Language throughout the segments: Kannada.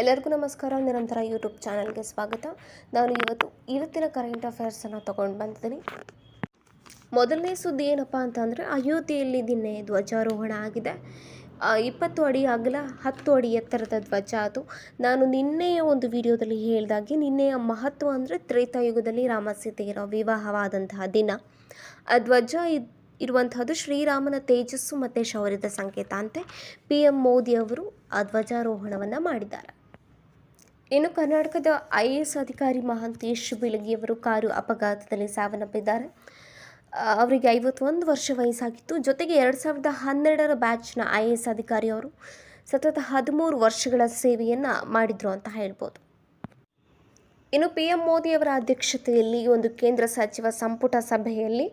ಎಲ್ಲರಿಗೂ ನಮಸ್ಕಾರ, ನಿರಂತರ ಯೂಟ್ಯೂಬ್ ಚಾನಲ್ಗೆ ಸ್ವಾಗತ. ನಾನು ಇವತ್ತು ಇವತ್ತಿನ ಕರೆಂಟ್ ಅಫೇರ್ಸನ್ನು ತೊಗೊಂಡು ಬಂದಿದ್ದೀನಿ. ಮೊದಲನೇ ಸುದ್ದಿ ಏನಪ್ಪ ಅಂತಂದರೆ ಅಯೋಧ್ಯೆಯಲ್ಲಿ ನಿನ್ನೆ ಧ್ವಜಾರೋಹಣ ಆಗಿದೆ. ಇಪ್ಪತ್ತು ಅಡಿ ಅಗಲ, ಹತ್ತು ಅಡಿ ಎತ್ತರದ ಧ್ವಜ ಅದು. ನಾನು ನಿನ್ನೆಯ ಒಂದು ವಿಡಿಯೋದಲ್ಲಿ ಹೇಳಿದಾಗೆ ನಿನ್ನೆಯ ಮಹತ್ವ ಅಂದರೆ ತ್ರೇತಾಯುಗದಲ್ಲಿ ರಾಮ ಸೀತೆಯರ ವಿವಾಹವಾದಂತಹ ದಿನ. ಆ ಧ್ವಜ ಇರುವಂತಹದ್ದು ಶ್ರೀರಾಮನ ತೇಜಸ್ಸು ಮತ್ತು ಶೌರ್ಯದ ಸಂಕೇತ ಅಂತೆ. ಪಿ ಎಂ ಮೋದಿ ಅವರು ಆ ಧ್ವಜಾರೋಹಣವನ್ನು ಮಾಡಿದ್ದಾರೆ. ಇನ್ನು ಕರ್ನಾಟಕದ ಐ ಎ ಎಸ್ ಅಧಿಕಾರಿ ಮಹಾಂತೇಶ್ ಬಿಳಗಿಯವರು ಕಾರು ಅಪಘಾತದಲ್ಲಿ ಸಾವನ್ನಪ್ಪಿದ್ದಾರೆ. ಅವರಿಗೆ ಐವತ್ತೊಂದು ವರ್ಷ ವಯಸ್ಸಾಗಿತ್ತು. ಜೊತೆಗೆ ಎರಡು ಸಾವಿರದ ಹನ್ನೆರಡರ ಬ್ಯಾಚ್ನ ಐ ಎ ಎಸ್ ಅಧಿಕಾರಿಯವರು ಸತತ ಹದಿಮೂರು ವರ್ಷಗಳ ಸೇವೆಯನ್ನು ಮಾಡಿದರು ಅಂತ ಹೇಳ್ಬೋದು. ಇನ್ನು ಪಿ ಎಂ ಮೋದಿಯವರ ಅಧ್ಯಕ್ಷತೆಯಲ್ಲಿ ಒಂದು ಕೇಂದ್ರ ಸಚಿವ ಸಂಪುಟ ಸಭೆಯಲ್ಲಿ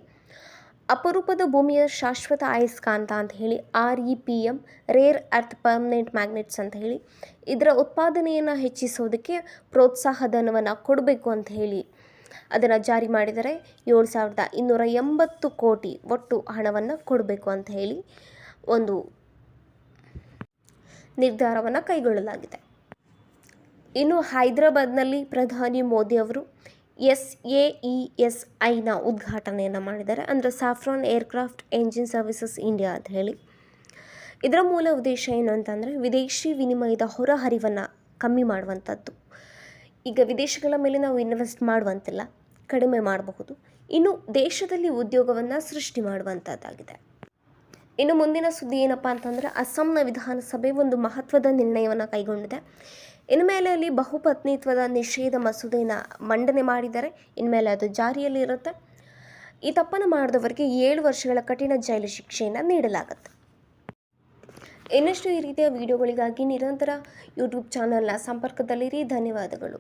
ಅಪರೂಪದ ಭೂಮಿಯ ಶಾಶ್ವತ ಅಯಸ್ಕಾಂತ ಅಂತ ಹೇಳಿ R E P M rare earth permanent magnets ಅಂತ ಹೇಳಿ ಇದರ ಉತ್ಪಾದನೆಯನ್ನು ಹೆಚ್ಚಿಸೋದಕ್ಕೆ ಪ್ರೋತ್ಸಾಹಧನವನ್ನು ಕೊಡಬೇಕು ಅಂತ ಹೇಳಿ ಅದನ್ನು ಜಾರಿ ಮಾಡಿದರೆ ಏಳು ಸಾವಿರದ ಇನ್ನೂರ ಎಂಬತ್ತು ಕೋಟಿ ಒಟ್ಟು ಹಣವನ್ನು ಕೊಡಬೇಕು ಅಂತ ಹೇಳಿ ಒಂದು ನಿರ್ಧಾರವನ್ನು ಕೈಗೊಳ್ಳಲಾಗಿದೆ. ಇನ್ನು ಹೈದರಾಬಾದ್ನಲ್ಲಿ ಪ್ರಧಾನಿ ಮೋದಿ ಅವರು ಎಸ್ ಎ ಇ ಎಸ್ ಐನ ಉದ್ಘಾಟನೆಯನ್ನು ಮಾಡಿದ್ದಾರೆ. ಅಂದರೆ Safran aircraft engine services India ಅಂತ ಹೇಳಿ. ಇದರ ಮೂಲ ಉದ್ದೇಶ ಏನು ಅಂತಂದರೆ ವಿದೇಶಿ ವಿನಿಮಯದ ಹೊರಹರಿವನ್ನು ಕಮ್ಮಿ ಮಾಡುವಂಥದ್ದು ಈಗ ವಿದೇಶಗಳ ಮೇಲೆ ನಾವು ಇನ್ವೆಸ್ಟ್ ಮಾಡುವಂತಿಲ್ಲ, ಕಡಿಮೆ ಮಾಡಬಹುದು. ಇನ್ನು ದೇಶದಲ್ಲಿ ಉದ್ಯೋಗವನ್ನು ಸೃಷ್ಟಿ ಮಾಡುವಂಥದ್ದಾಗಿದೆ ಇನ್ನು ಮುಂದಿನ ಸುದ್ದಿ ಏನಪ್ಪ ಅಂತಂದರೆ ಅಸ್ಸಾಂನ ವಿಧಾನಸಭೆ ಒಂದು ಮಹತ್ವದ ನಿರ್ಣಯವನ್ನು ಕೈಗೊಂಡಿದೆ. ಇನ್ಮೇಲೆ ಅಲ್ಲಿ ಬಹುಪತ್ನಿತ್ವದ ನಿಷೇಧ ಮಸೂದೆಯನ್ನು ಮಂಡನೆ ಮಾಡಿದ್ದಾರೆ ಇನ್ಮೇಲೆ ಅದು ಜಾರಿಯಲ್ಲಿ ಇರುತ್ತೆ. ಈ ತಪ್ಪನ್ನು ಮಾಡಿದವರಿಗೆ ಏಳು ವರ್ಷಗಳ ಕಠಿಣ ಜೈಲು ಶಿಕ್ಷೆಯನ್ನು ನೀಡಲಾಗುತ್ತೆ. ಇನ್ನಷ್ಟು ಈ ರೀತಿಯ ವಿಡಿಯೋಗಳಿಗಾಗಿ ನಿರಂತರ ಯೂಟ್ಯೂಬ್ ಚಾನಲ್ನ ಸಂಪರ್ಕದಲ್ಲಿರಿ. ಧನ್ಯವಾದಗಳು.